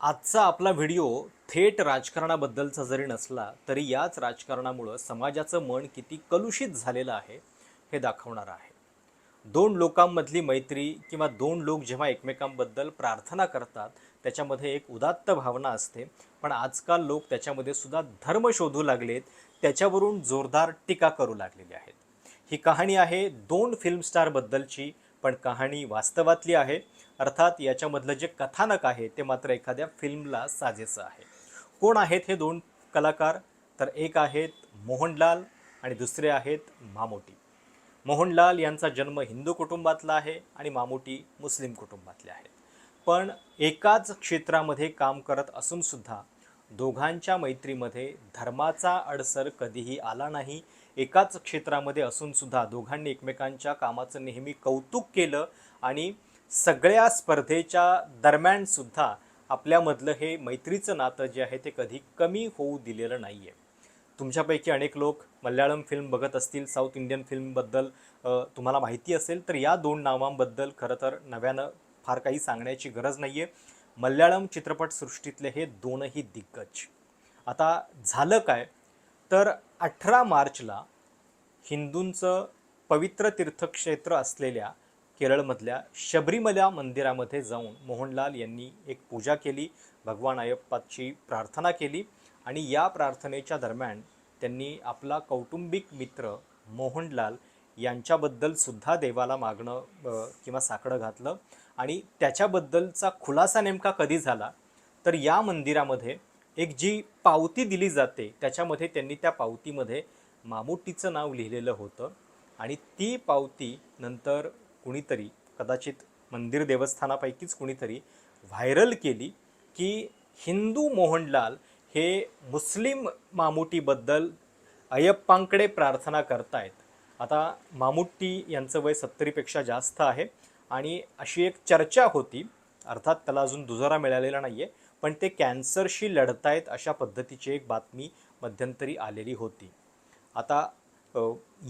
आजचा आपला व्हिडिओ थेट राजकारणाबद्दलचा जरी नसला तरी याच राजकारणामुळं समाजाचं मन किती कलुषित झालेलं आहे हे दाखवणार आहे. दोन लोकांमधली मैत्री किंवा दोन लोक जेव्हा एकमेकांबद्दल प्रार्थना करतात त्याच्यामध्ये एक उदात्त भावना असते. पण आजकाल लोक त्याच्यामध्ये सुद्धा धर्म शोधू लागलेत त्याच्यावरून जोरदार टीका करू लागलेले आहेत. ही कहाणी आहे दोन फिल्म स्टारबद्दलची पण कहाणी वास्तवातली आहे. अर्थात याच्यामधलं जे कथानक आहे ते मात्र एखाद्या फिल्मला साजेचं आहे. कोण आहेत हे दोन कलाकार? तर एक आहेत मोहनलाल आणि दुसरे आहेत मामोटी. मोहनलाल यांचा जन्म हिंदू कुटुंबातला आहे आणि मामोटी मुस्लिम कुटुंबातले आहेत. पण एकाच क्षेत्रामध्ये काम करत असूनसुद्धा दोघांच्या मैत्रीमध्ये धर्माचा अडसर कधीही आला नाही एकाच क्षेत्रामध्ये असून सुद्धा दोघांनी एकमेकांच्या कामाचं नेहमी कौतुक केलं आणि सगळ्या स्पर्धेच्या दरम्यान सुद्धा आपल्यामधलं हे मैत्रीचं नातं जे आहे ते कधी कमी होऊ दिलेलं नाही आहे तुमच्यापैकी अनेक लोक मल्याळम फिल्म बघत असतील साऊथ इंडियन फिल्मबद्दल तुम्हाला माहिती असेल तर या दोन नावांबद्दल खरं तर नव्यानं फार काही सांगण्याची गरज नाही आहे मल्याळम चित्रपटसृष्टीतले हे दोनही दिग्गज. आता झालं काय? तर अठरा मार्चला हिंदूंचं पवित्र तीर्थक्षेत्र असलेल्या केरळमधल्या शबरीमला मंदिरामध्ये जाऊन मोहनलाल यांनी एक पूजा केली भगवान अयप्पाची प्रार्थना केली आणि या प्रार्थनेच्या दरम्यान त्यांनी आपला कौटुंबिक मित्र मोहनलाल यांच्याबद्दल सुद्धा देवाला मागणं किंवा साकडं घातलं. आणि त्याच्याबद्दलचा खुलासा नेमका कधी झाला? तर या मंदिरामध्ये एक जी पावती दिली जाते त्याच्यामध्ये त्यांनी त्या पावतीमध्ये मामुट्टीचं नाव लिहिलेलं होतं. आणि ती पावती नंतर कुणीतरी कदाचित मंदिर देवस्थानापैकीच कुणीतरी व्हायरल केली की हिंदू मोहनलाल हे मुस्लिम मामुटीबद्दल अयप्पांकडे प्रार्थना करतायत. आता मामुट्टी यांचं वय सत्तरीपेक्षा जास्त आहे आणि अशी एक चर्चा होती. अर्थात त्याला अजून दुजोरा मिळालेला नाही आहे पण ते कॅन्सरशी लढतायत अशा पद्धतीची एक बातमी मध्यंतरी आलेली होती. आता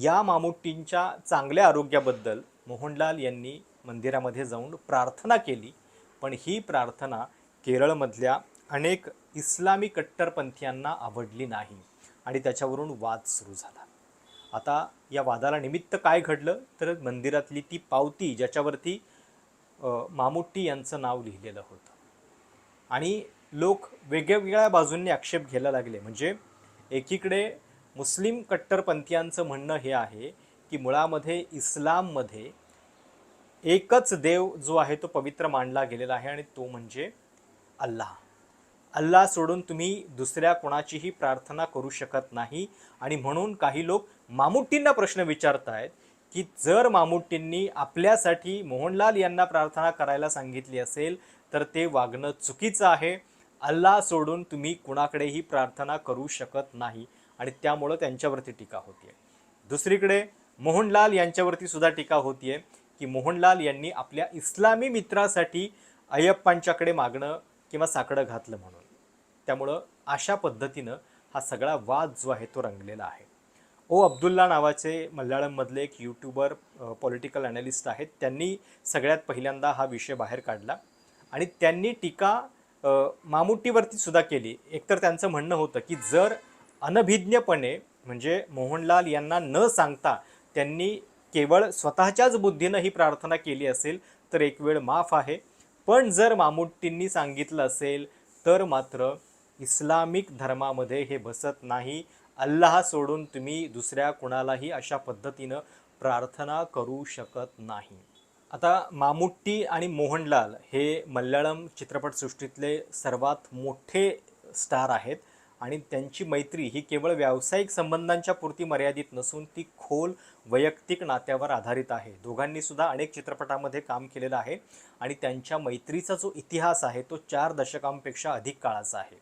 या मामुट्टींच्या चांगल्या आरोग्याबद्दल मोहनलाल यांनी मंदिरामध्ये जाऊन प्रार्थना केली पण ही प्रार्थना केरळमधल्या अनेक इस्लामी कट्टरपंथीयांना आवडली नाही आणि त्याच्यावरून वाद सुरू झाला. आता या वादाला निमित्त काय घडलं? तर मंदिरातली ती पावती ज्याच्यावरती मामुट्टी यांचं नाव लिहिलेलं होतं. आणि लोक वेगवेगळ्या बाजूंनी आक्षेप घ्यायला लागले. म्हणजे एकीकडे मुस्लिम कट्टरपंथीयांचं म्हणणं हे आहे की मुळामध्ये इस्लाममध्ये एकच देव जो आहे तो पवित्र मानला गेलेला आहे आणि तो म्हणजे अल्लाह. अल्लाह सोडून तुम्ही दुसऱ्या कोणाचीही प्रार्थना करू शकत नाही आणि म्हणून काही लोक मामुट्टींना प्रश्न विचारतायत की जर मामुट्टींनी आपल्यासाठी मोहनलाल यांना प्रार्थना करायला सांगितली असेल तर ते वागणं चुकीचं आहे. अल्लाह सोडून तुम्ही कुणाकडेही प्रार्थना करू शकत नाही आणि त्यामुळं त्यांच्यावरती टीका होतीये. दुसरीकडे मोहनलाल यांच्यावरती सुद्धा टीका होतीये की मोहनलाल यांनी आपल्या इस्लामी मित्रासाठी अय्यप्पांच्याकडे मागणं किंवा साकडं घातलं म्हणून. त्यामुळं अशा पद्धतीनं हा सगळा वाद जो आहे तो रंगलेला आहे. ओ अब्दुल्ला नावाचे मल्याळममधले एक यूट्यूबर पॉलिटिकल अनालिस्ट आहेत. त्यांनी सगळ्यात पहिल्यांदा हा विषय बाहेर काढला आणि त्यांनी टीका मामुट्टीवरती सुद्धा केली. एकतर त्यांचं म्हणणं होतं की जर अनभिज्ञपणे म्हणजे मोहनलाल यांना न सांगता त्यांनी केवळ स्वतःच्याच बुद्धीनं ही प्रार्थना केली असेल तर एक वेळ माफ आहे. पण जर मामुट्टींनी सांगितलं असेल तर मात्र इस्लामिक धर्मामध्ये हे बसत नाही. अल्लाह सोडून तुम्ही दुसऱ्या कुणालाही अशा पद्धतीनं प्रार्थना करू शकत नाही. आता मामुट्टी आणि मोहनलाल हे मल्याळम चित्रपटसृष्टीतले सर्वात मोठे स्टार आहेत आणि त्यांची मैत्री ही केवळ व्यावसायिक संबंधांच्या पुरती मर्यादित नसून ती खोल वैयक्तिक नात्यावर आधारित आहे. दोघांनी सुद्धा अनेक चित्रपटामध्ये काम केलेलं आहे आणि त्यांच्या मैत्रीचा जो इतिहास आहे तो चार दशकांपेक्षा अधिक काळाचा आहे.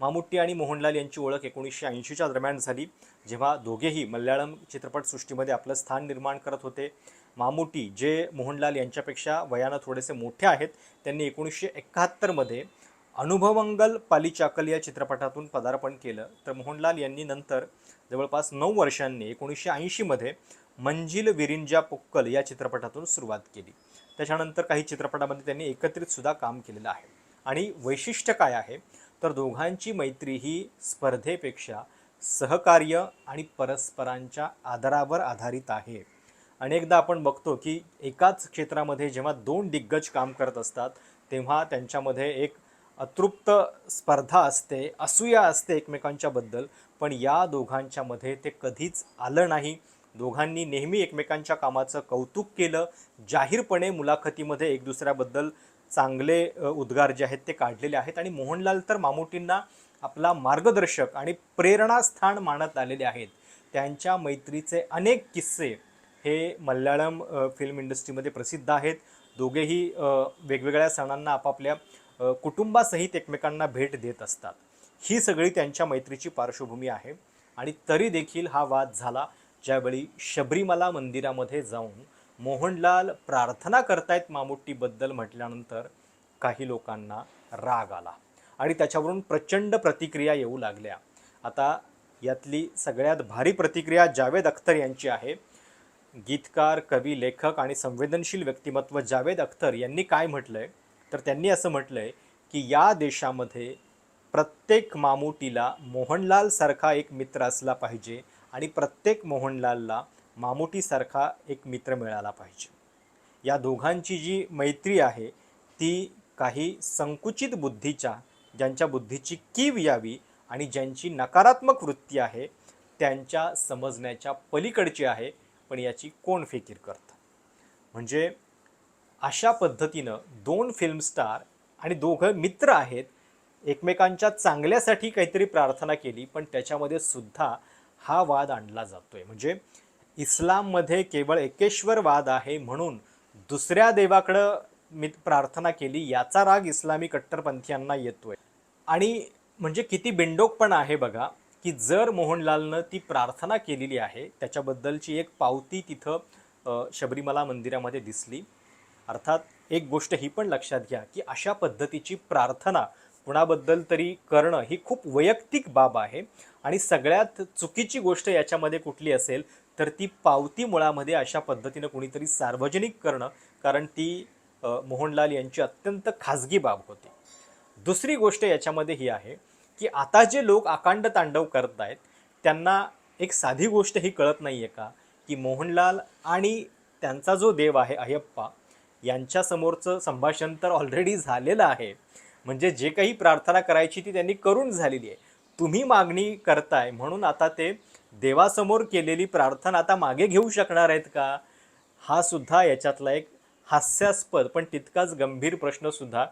मामुट्टी आणि मोहनलाल यांची ओळख एकोणीसशे ऐंशीच्या दरम्यान झाली. जेव्हा दोघेही मल्याळम चित्रपटसृष्टीमध्ये आपलं स्थान निर्माण करत होते. मामुटी जे मोहनलाल यांच्यापेक्षा वयानं थोडेसे मोठे आहेत त्यांनी एकोणीसशे एकाहत्तरमध्ये अनुभवंगल पालीचाकल या चित्रपटातून पदार्पण केलं. तर मोहनलाल यांनी नंतर जवळपास नऊ वर्षांनी एकोणीसशे ऐंशीमध्ये मंजिल विरिंजा पोक्कल या चित्रपटातून सुरुवात केली. त्याच्यानंतर काही चित्रपटामध्ये त्यांनी एकत्रितसुद्धा काम केलेलं आहे. आणि वैशिष्ट्य काय आहे? तर दोघांची मैत्री ही स्पर्धेपेक्षा सहकार्य आणि परस्परांच्या आदरावर आधारित आहे. अनेकदा आपण बघतो की एकाच क्षेत्रामध्ये जेव्हा दोन दिग्गज काम करत असतात तेव्हा त्यांच्यामध्ये एक अतृप्त स्पर्धा असते असूया असते एकमेकांच्याबद्दल पण या दोघांच्यामध्ये ते कधीच आलं नाही. दोघांनी नेहमी एकमेकांच्या कामाचं कौतुक केलं. जाहीरपणे मुलाखतीमध्ये एक दुसऱ्याबद्दल चांगले उद्गार जे आहेत ते काढलेले आहेत आणि मोहनलाल तर मामुटींना आपला मार्गदर्शक आणि प्रेरणास्थान मानत आलेले आहेत. त्यांच्या मैत्रीचे अनेक किस्से हे मल्याळम फिल्म इंडस्ट्रीमध्ये प्रसिद्ध आहेत. दोघेही वेगवेगळ्या सणांना आपापल्या कुटुंबासहित एकमेकांना भेट देत असतात. ही सगळी त्यांच्या मैत्रीची पार्श्वभूमी आहे आणि तरी देखील हा वाद झाला ज्यावेळी शबरीमला मंदिरामध्ये जाऊन मोहनलाल प्रार्थना करतायत मामुट्टीबद्दल म्हटल्यानंतर काही लोकांना राग आला आणि त्याच्यावरून प्रचंड प्रतिक्रिया येऊ लागल्या. आता यातली सगळ्यात भारी प्रतिक्रिया जावेद अख्तर यांची आहे. गीतकार कवी लेखक आणि संवेदनशील व्यक्तिमत्व जावेद अख्तर यांनी काय म्हटलंय? तर त्यांनी असं म्हटलंय की या देशामध्ये प्रत्येक मामुटीला मोहनलाल सारखा एक मित्र असला पाहिजे आणि प्रत्येक मोहनलालला मामुटीसारखा एक मित्र मिळाला पाहिजे. या दोघांची जी मैत्री आहे ती काही संकुचित बुद्धीच्या ज्यांच्या बुद्धीची कीव यावी आणि ज्यांची नकारात्मक वृत्ती आहे त्यांच्या समजण्याच्या पलीकडची आहे पण याची कोण फिकीर करतं? म्हणजे अशा पद्धतीनं दोन फिल्म स्टार आणि दोघं मित्र आहेत एकमेकांच्या चांगल्यासाठी काहीतरी प्रार्थना केली पण त्याच्यामध्ये सुद्धा हा वाद आणला जातोय. म्हणजे इस्लाममध्ये केवळ एकेश्वरवाद आहे म्हणून दुसऱ्या देवाकडं मी प्रार्थना केली याचा राग इस्लामी कट्टरपंथीयांना येतोय. आणि म्हणजे किती बिंडोकपणा आहे बघा की जर मोहनलालनं ती प्रार्थना केलेली आहे त्याच्याबद्दलची एक पावती तिथं शबरीमला मंदिरामध्ये दिसली. अर्थात एक गोष्ट ही पण लक्षात घ्या की अशा पद्धतीची प्रार्थना कुणाबद्दल तरी करणं ही खूप वैयक्तिक बाब आहे. आणि सगळ्यात चुकीची गोष्ट याच्यामध्ये कुठली असेल तर ती पावती मुळामध्ये अशा पद्धतीनं कुणीतरी सार्वजनिक करणं कारण ती मोहनलाल यांची अत्यंत खाजगी बाब होती. दुसरी गोष्ट याच्यामध्ये ही आहे की आता जे लोक आकांड तांडव करत आहेत त्यांना एक साधी गोष्ट ही कळत नाही आहे का? की मोहनलाल आणि त्यांचा जो देव आहे अयप्पा यांच्यासमोरचं संभाषण तर ऑलरेडी झालेलं आहे. म्हणजे जे काही प्रार्थना करायची ती त्यांनी करून झालेली आहे. तुम्ही मागणी करताय म्हणून आता ते देवासमोर केलेली प्रार्थना आता मागे घेऊ शकणार आहेत का? हा सुद्धा याच्यातला एक हास्यास्पद पण तितकाच गंभीर प्रश्नसुद्धा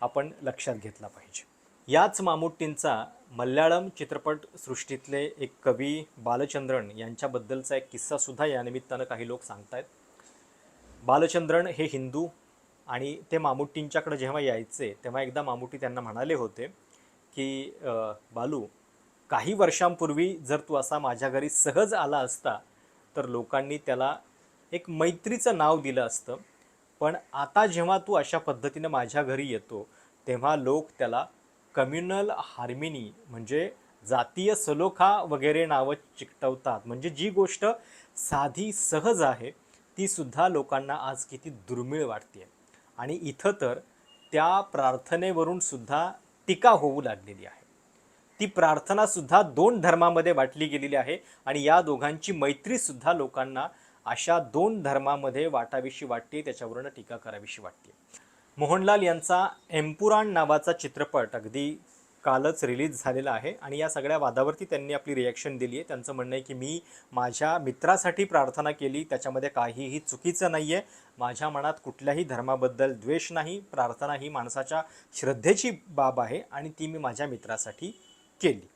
आपण लक्षात घेतला पाहिजे. याच मामुट्टींचा मल्याळम चित्रपटसृष्टीतले एक कवी बालचंद्रन यांच्याबद्दलचा एक किस्सासुद्धा यानिमित्तानं या निमित्तानं काही लोक सांगतायत. बालचंद्रन हे हिंदू आणि ते मामुट्टींच्याकडे जेव्हा यायचे तेव्हा एकदा मामुट्टी त्यांना म्हणाले होते की बालू काही वर्षांपूर्वी जर तू असा माझ्या घरी सहज आला असता तर लोकांनी त्याला एक मैत्रीचं नाव दिलं असतं. पण आता जेव्हा तू अशा पद्धतीनं माझ्या घरी येतो तेव्हा लोक त्याला कम्युनल हार्मिनी म्हणजे जातीय सलोखा वगैरे नावं चिकटवतात. म्हणजे जी गोष्ट साधी सहज आहे ती सुद्धा लोकांना आज किती दुर्मिळ वाटते आणि इथं तर त्या प्रार्थनेवरून सुद्धा टीका होऊ लागलेली आहे. ती प्रार्थना सुद्धा दोन धर्मामध्ये वाटली गेलेली आहे आणि या दोघांची मैत्री सुद्धा लोकांना अशा दोन धर्मामध्ये वाटावीशी वाटते त्याच्यावरून टीका करावीशी वाटते. मोहनलाल यांचा एम्पुराण नावाचा चित्रपट अगदी कालच रिलीज झालेला आहे आणि या सगळ्या वादावरती त्यांनी आपली रिॲक्शन दिली आहे. त्यांचं म्हणणं आहे की मी माझ्या मित्रासाठी प्रार्थना केली त्याच्यामध्ये काहीही चुकीचं नाही आहे माझ्या मनात कुठल्याही धर्माबद्दल द्वेष नाही प्रार्थना ही माणसाच्या श्रद्धेची बाब आहे आणि ती मी माझ्या मित्रासाठी केली.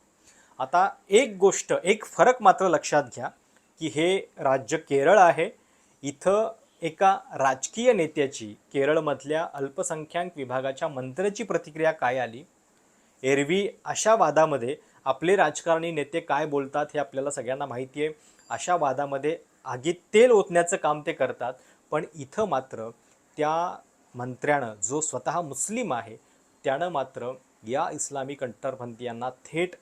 आता एक गोष्ट एक फरक मात्र लक्षात घ्या की हे राज्य केरळ आहे. इथं एका राजकीय नेत्याची केरळमधल्या अल्पसंख्याक विभागाच्या मंत्र्याची प्रतिक्रिया काय आली? एरवी अशा वादामध्ये आपले राजकारणी नेते काय बोलतात हे आपल्याला सगळ्यांना माहिती आहे. अशा वादामध्ये आगीत तेल ओतण्याचं काम ते करतात. पण इथं मात्र त्या मंत्र्यानं जो स्वतः मुस्लिम आहे त्यानं मात्र या इस्लामी कट्टरपंथीयांना थेट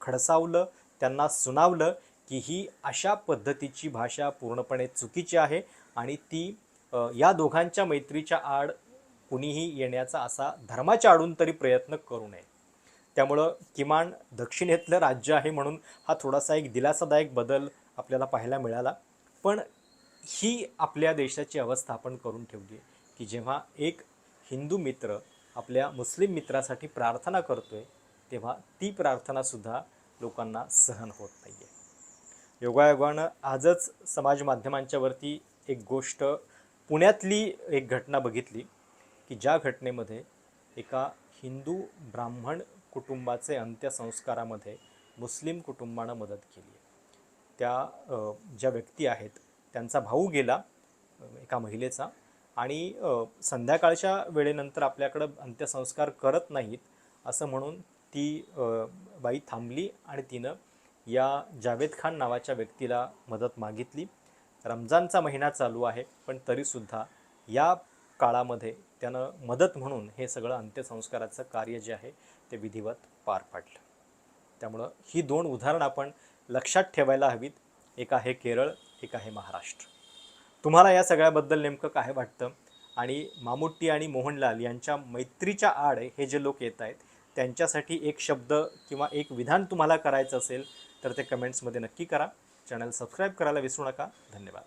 खडसावलं त्यांना सुनावलं की ही अशा पद्धतीची भाषा पूर्णपणे चुकीची आहे आणि ती या दोघांच्या मैत्रीच्या आड कुणीही येण्याचा असा धर्माच्या आडून तरी प्रयत्न करू नये. त्यामुळं किमान दक्षिणेतलं राज्य आहे म्हणून हा थोडासा एक दिलासादायक बदल आपल्याला पाहायला मिळाला. पण ही आपल्या देशाची अवस्था आपण करून ठेवली आहे की जेव्हा एक हिंदू मित्र आपल्या मुस्लिम मित्रासाठी प्रार्थना करतो आहे तेव्हा ती प्रार्थनासुद्धा लोकांना सहन होत नाही आहे योगायोगानं आजच समाज माध्यमांच्यावरती एक गोष्ट पुण्यातली एक घटना बघितली की ज्या घटनेमध्ये एका हिंदू ब्राह्मण कुटुंबाचे अंत्यसंस्कारामध्ये मुस्लिम कुटुंबानं मदत केली आहे. त्या ज्या व्यक्ती आहेत त्यांचा भाऊ गेला एका महिलेचा आणि संध्याकाळच्या वेळेनंतर आपल्याकडं अंत्यसंस्कार करत नाहीत असं म्हणून ती बाई थांबली आणि तिनं या जावेद खान नावाच्या व्यक्तीला मदत मागितली. रमजानचा महिना चालू आहे पण तरीसुद्धा या काळामध्ये त्यानं मदत म्हणून हे सगळं अंत्यसंस्काराचं कार्य जे आहे ते विधिवत पार पाडलं. त्यामुळं ही दोन उदाहरणं आपण लक्षात ठेवायला हवीत. एक आहे केरळ एक आहे महाराष्ट्र. तुम्हाला या सगळ्याबद्दल नेमकं काय वाटतं? आणि मामुट्टी आणि मोहनलाल यांच्या मैत्रीच्या आड हे जे लोक येत आहेत त्यांच्यासाठी एक शब्द किंवा एक विधान तुम्हाला करायचं असेल तर ते कमेंट्समध्ये नक्की करा. चॅनल सबस्क्राईब करायला विसरू नका. धन्यवाद.